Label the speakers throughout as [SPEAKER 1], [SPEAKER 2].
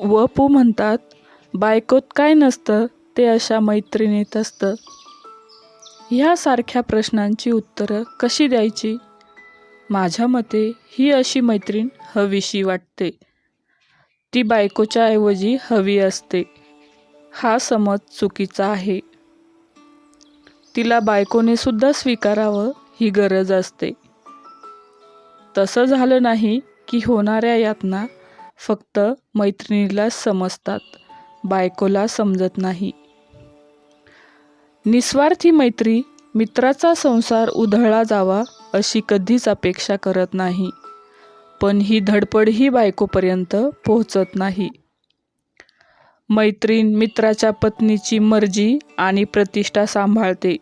[SPEAKER 1] व पू म्हणतात बायकोत काय नसतं ते अशा मैत्रिणीत असतं. ह्यासारख्या प्रश्नांची उत्तरं कशी द्यायची? माझ्या मते ही अशी मैत्रीण हवीशी वाटते. ती बायकोच्या ऐवजी हवी असते. हा समज चुकीचा आहे. तिला बायकोने सुद्धा स्वीकारावं ही गरज असते. तसं झालं नाही की होणाऱ्या यातना फक्त मैत्रिणीलाच समजतात. बायकोला समजत नाही. निस्वार्थी मैत्री मित्राचा संसार उधळला जावा अशी कधीच अपेक्षा करत नाही. पण ही धडपडही बायकोपर्यंत पोहोचत नाही. मैत्रीण मित्राच्या पत्नीची मर्जी आणि प्रतिष्ठा सांभाळते.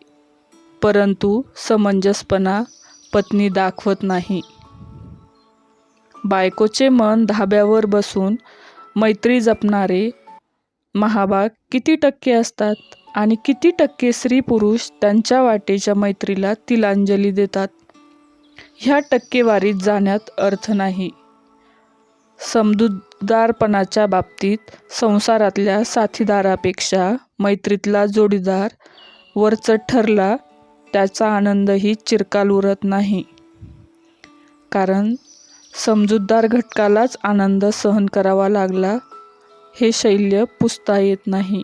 [SPEAKER 1] परंतु समंजसपणा पत्नी दाखवत नाही. बायकोचे मन धाब्यावर बसून मैत्री जपणारे महाभाग किती टक्के असतात आणि किती टक्के स्त्री पुरुष त्यांच्या वाटेच्या मैत्रीला तिलांजली देतात? ह्या टक्केवारीत जाण्यात अर्थ नाही. समजूतदारपणाच्या बाबतीत संसारातल्या साथीदारापेक्षा मैत्रीतला जोडीदार वरचढ ठरला त्याचा आनंदही चिरकाल उरत नाही. कारण समजूतदार घटकालाच आनंद सहन करावा लागला. हे शैल्य पुसता येत नाही.